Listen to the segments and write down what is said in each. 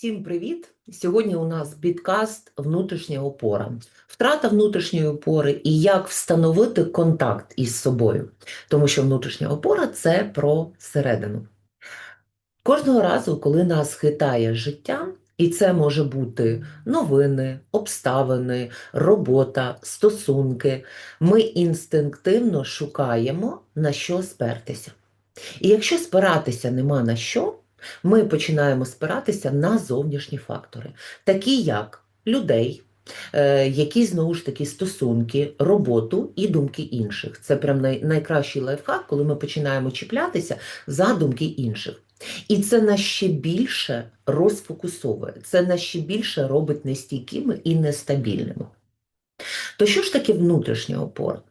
Всім привіт! Сьогодні у нас підкаст Внутрішня опора. Втрата внутрішньої опори і як встановити контакт із собою. Тому що внутрішня опора це про середину. Кожного разу, коли нас хитає життя, і це може бути новини, обставини, робота, стосунки, ми інстинктивно шукаємо на що спертися. І якщо спиратися нема на що, ми починаємо спиратися на зовнішні фактори, такі як людей, е, які знову ж таки стосунки, роботу і думки інших. Це прям най, найкращий лайфхак, коли ми починаємо чіплятися за думки інших. І це нас ще більше розфокусовує, це нас ще більше робить нестійкими і нестабільними. То що ж таке внутрішня опора?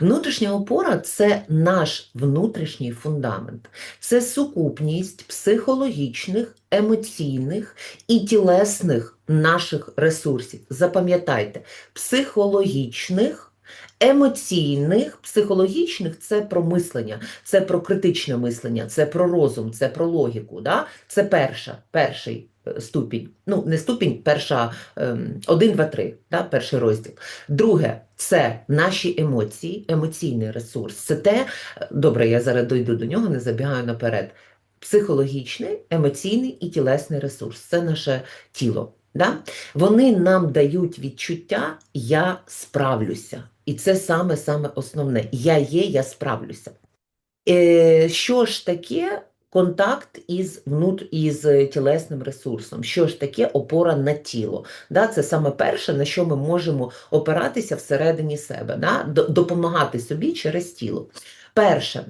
Внутрішня опора це наш внутрішній фундамент, це сукупність психологічних, емоційних і тілесних наших ресурсів. Запам'ятайте, психологічних. Емоційних, психологічних це про мислення, це про критичне мислення, це про розум, це про логіку. Да? Це перша, перший ступінь. Ну, не ступінь, перша ем, один, два, три, да? перший розділ. Друге, це наші емоції, емоційний ресурс. Це те, добре, я зараз дойду до нього, не забігаю наперед. Психологічний, емоційний і тілесний ресурс це наше тіло. Да? Вони нам дають відчуття Я справлюся. І це саме-саме основне. Я є, я справлюся. Е, Що ж таке контакт із внут... із тілесним ресурсом? Що ж таке опора на тіло? Да? Це саме перше, на що ми можемо опиратися всередині себе, да? допомагати собі через тіло. Перше,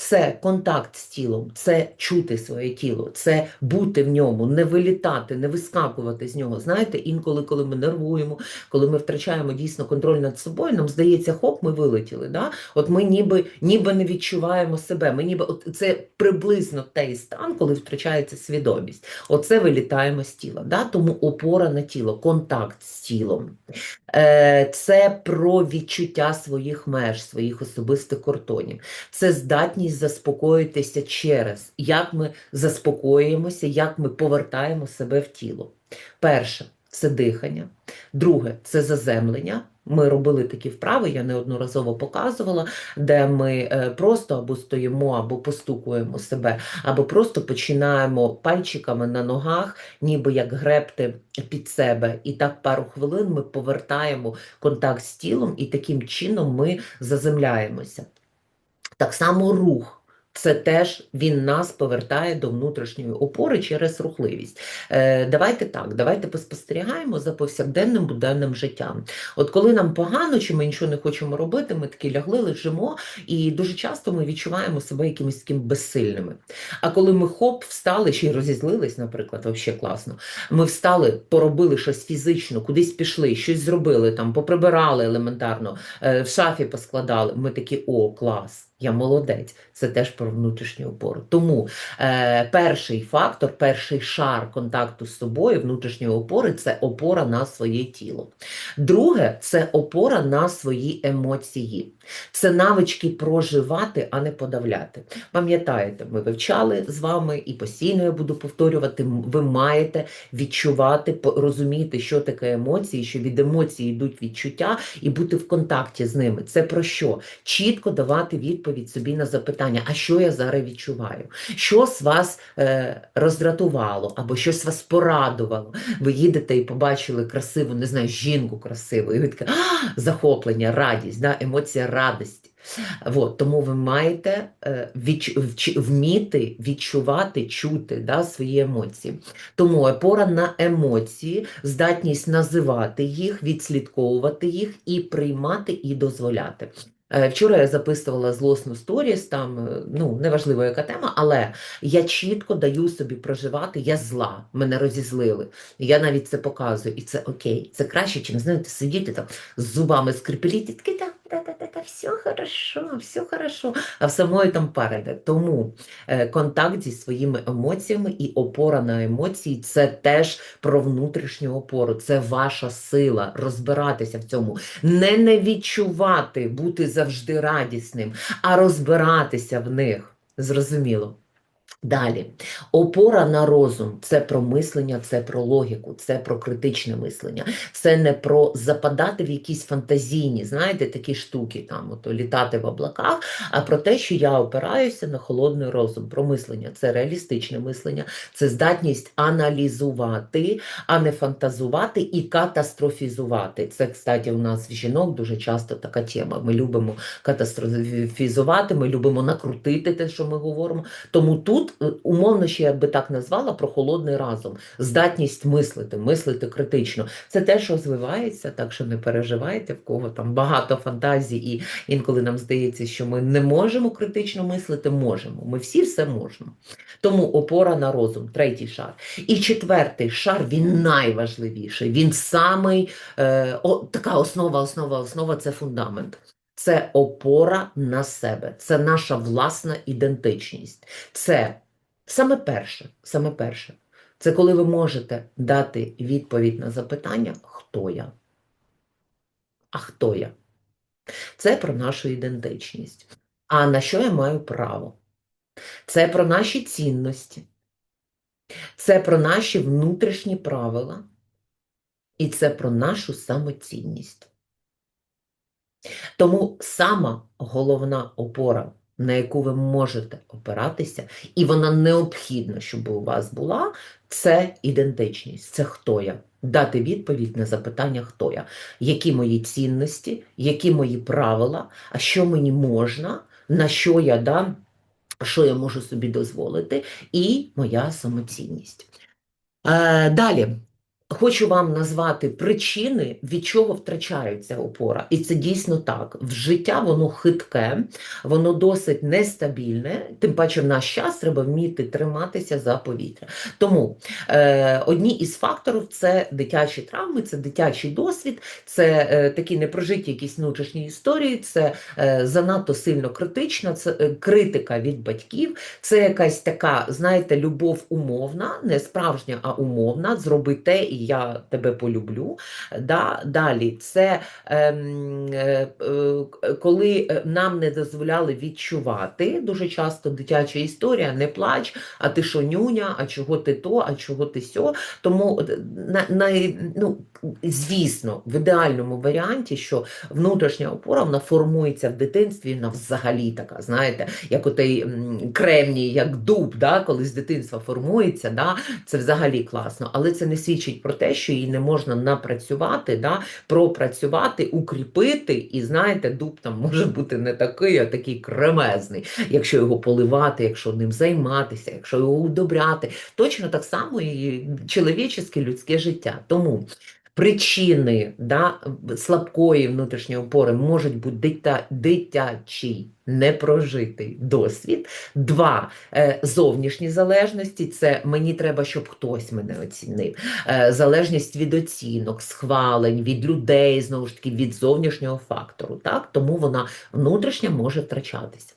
це контакт з тілом, це чути своє тіло, це бути в ньому, не вилітати, не вискакувати з нього. Знаєте, інколи, коли ми нервуємо, коли ми втрачаємо дійсно контроль над собою, нам здається, хоп, ми вилетіли. Да? От ми ніби ніби не відчуваємо себе. Ми ніби от Це приблизно той стан, коли втрачається свідомість. Оце вилітаємо з тіла. Да? Тому опора на тіло, контакт з тілом. Е, Це про відчуття своїх меж, своїх особистих кордонів. Це здатність здатність заспокоїтися через, як ми заспокоюємося, як ми повертаємо себе в тіло. Перше це дихання, друге це заземлення. Ми робили такі вправи, я неодноразово показувала, де ми е, просто або стоїмо, або постукуємо себе, або просто починаємо пальчиками на ногах, ніби як гребти під себе. І так пару хвилин ми повертаємо контакт з тілом, і таким чином ми заземляємося. Так само рух. Це теж він нас повертає до внутрішньої опори через рухливість. Е, Давайте так, давайте поспостерігаємо за повсякденним буденним життям. От коли нам погано, чи ми нічого не хочемо робити, ми такі лягли, лежимо, і дуже часто ми відчуваємо себе якимось таким безсильними. А коли ми хоп, встали й розізлились, наприклад, взагалі класно. Ми встали, поробили щось фізично, кудись пішли, щось зробили, там, поприбирали елементарно, е, в шафі поскладали. Ми такі, о, клас. Я молодець, це теж про внутрішню опору. Тому е, перший фактор, перший шар контакту з собою, внутрішньої опори це опора на своє тіло. Друге це опора на свої емоції. Це навички проживати, а не подавляти. Пам'ятаєте, ми вивчали з вами і постійно я буду повторювати, ви маєте відчувати, розуміти, що таке емоції, що від емоцій йдуть відчуття, і бути в контакті з ними. Це про що? Чітко давати відповідь собі на запитання, а що я зараз відчуваю? Щось вас е, роздратувало, або щось вас порадувало. Ви їдете і побачили красиву, не знаю, жінку красиву, і ви таке захоплення, радість, да, емоція радості. От, тому ви маєте е, відч... вміти відчувати, чути да, свої емоції. Тому опора на емоції, здатність називати їх, відслідковувати їх і приймати і дозволяти. Е, вчора я записувала злосну сторіс, там е, ну неважливо, яка тема, але я чітко даю собі проживати, я зла, мене розізлили. Я навіть це показую, і це окей. Це краще, ніж знаєте, сидіти там з зубами скрипеліти, такий та-та-та, все хорошо, все хорошо, а в самої там переде. Тому е, контакт зі своїми емоціями і опора на емоції це теж про внутрішню опору, це ваша сила розбиратися в цьому, не не відчувати, бути завжди радісним, а розбиратися в них. Зрозуміло. Далі, опора на розум це про мислення, це про логіку, це про критичне мислення, це не про западати в якісь фантазійні, знаєте, такі штуки, там, ото літати в облаках, а про те, що я опираюся на холодний розум, про мислення. Це реалістичне мислення, це здатність аналізувати, а не фантазувати і катастрофізувати. Це, кстати, у нас в жінок дуже часто така тема. Ми любимо катастрофізувати, ми любимо накрутити те, що ми говоримо. Тому тут умовно ще я би так назвала про холодний разум, здатність мислити, мислити критично. Це те, що розвивається, так що не переживайте, в кого там багато фантазій, і інколи нам здається, що ми не можемо критично мислити, можемо. Ми всі все можемо. Тому опора на розум, третій шар. І четвертий шар, він найважливіший. Він самий е, о, така основа, основа, основа це фундамент. Це опора на себе, це наша власна ідентичність. Це саме перше, саме перше. Це коли ви можете дати відповідь на запитання, хто я? А хто я? Це про нашу ідентичність. А на що я маю право? Це про наші цінності, це про наші внутрішні правила, і це про нашу самоцінність. Тому сама головна опора, на яку ви можете опиратися, і вона необхідна, щоб у вас була, це ідентичність, це хто я. Дати відповідь на запитання, хто я, які мої цінності, які мої правила, а що мені можна, на що я дам, що я можу собі дозволити, і моя самоцінність. Е, Далі. Хочу вам назвати причини, від чого втрачається опора. І це дійсно так. В життя воно хитке, воно досить нестабільне, тим паче в наш час треба вміти триматися за повітря. Тому е, одні із факторів це дитячі травми, це дитячий досвід, це е, такі непрожиті якісь внутрішні історії, це е, занадто сильно критична, це е, критика від батьків, це якась така, знаєте, любов умовна, не справжня, а умовна. Зроби те, і я тебе полюблю. Да? Далі, це ем, е, е, коли е, нам не дозволяли відчувати, дуже часто дитяча історія, не плач, а ти що нюня, а чого ти то, а чого ти сьо. Тому, на, на, ну, звісно, в ідеальному варіанті, що внутрішня опора вона формується в дитинстві, вона взагалі така, знаєте, як отей кремній, як дуб, да, коли з дитинства формується, да, це взагалі класно, але це не свідчить про те, що її не можна напрацювати, да, пропрацювати, укріпити, і знаєте, дуб там може бути не такий, а такий кремезний, якщо його поливати, якщо ним займатися, якщо його удобряти. Точно так само і чоловіче людське життя. Тому причини да, слабкої внутрішньої опори можуть бути дита, дитячий непрожитий досвід. Два е, зовнішні залежності це мені треба, щоб хтось мене оцінив. Е, залежність від оцінок, схвалень, від людей, знову ж таки, від зовнішнього фактору. Так? Тому вона внутрішня може втрачатися.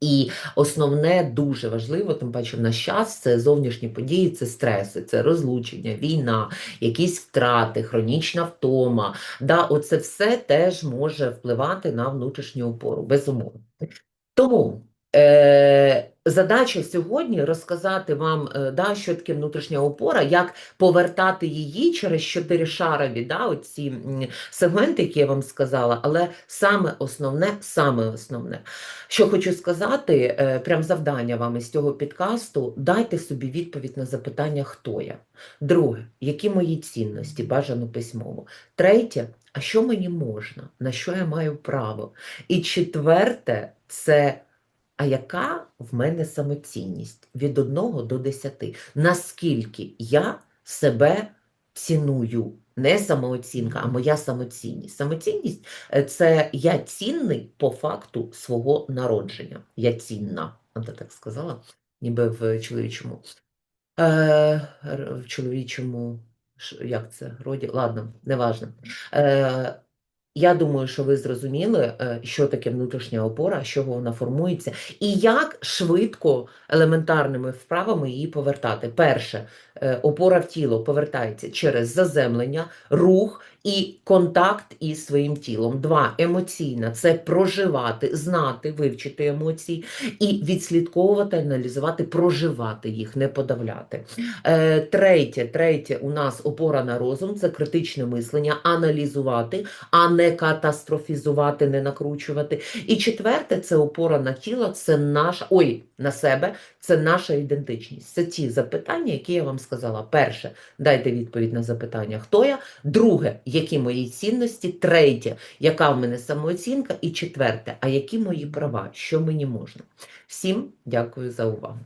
І основне дуже важливо, тим паче в наш час це зовнішні події, це стреси, це розлучення, війна, якісь втрати, хронічна втома. Да, Оце все теж може впливати на внутрішню опору, безумовно. Тому е, задача сьогодні розказати вам, е, да, що таке внутрішня опора, як повертати її через чотиришарові да, оці сегменти, які я вам сказала, але саме основне, саме основне, що хочу сказати, е, прям завдання вам із цього підкасту, дайте собі відповідь на запитання, хто я. Друге, які мої цінності, бажано письмово. Третє, а що мені можна, на що я маю право? І четверте, це а яка в мене самоцінність від 1 до 10? Наскільки я себе ціную? Не самооцінка, а моя самоцінність. Самоцінність е, це я цінний по факту свого народження. Я цінна, Anta так сказала, ніби в чоловічому. Е, в чоловічому, як це, роді? Ладно, неважно. Е, Я думаю, що ви зрозуміли, е, що таке внутрішня опора, з чого вона формується, і як швидко елементарними вправами її повертати. Перше, е, опора в тіло повертається через заземлення, рух і контакт із своїм тілом. Два, емоційна це проживати, знати, вивчити емоції і відслідковувати, аналізувати, проживати їх, не подавляти. Е, Третє, третє, у нас опора на розум це критичне мислення, аналізувати, а не катастрофізувати, не накручувати. І четверте, це опора на тіло, це наша, ой, на себе, це наша ідентичність. Це ті запитання, які я вам сказала. Перше, дайте відповідь на запитання, хто я. Друге, які мої цінності. Третє, яка в мене самооцінка. І четверте, а які мої права, що мені можна. Всім дякую за увагу.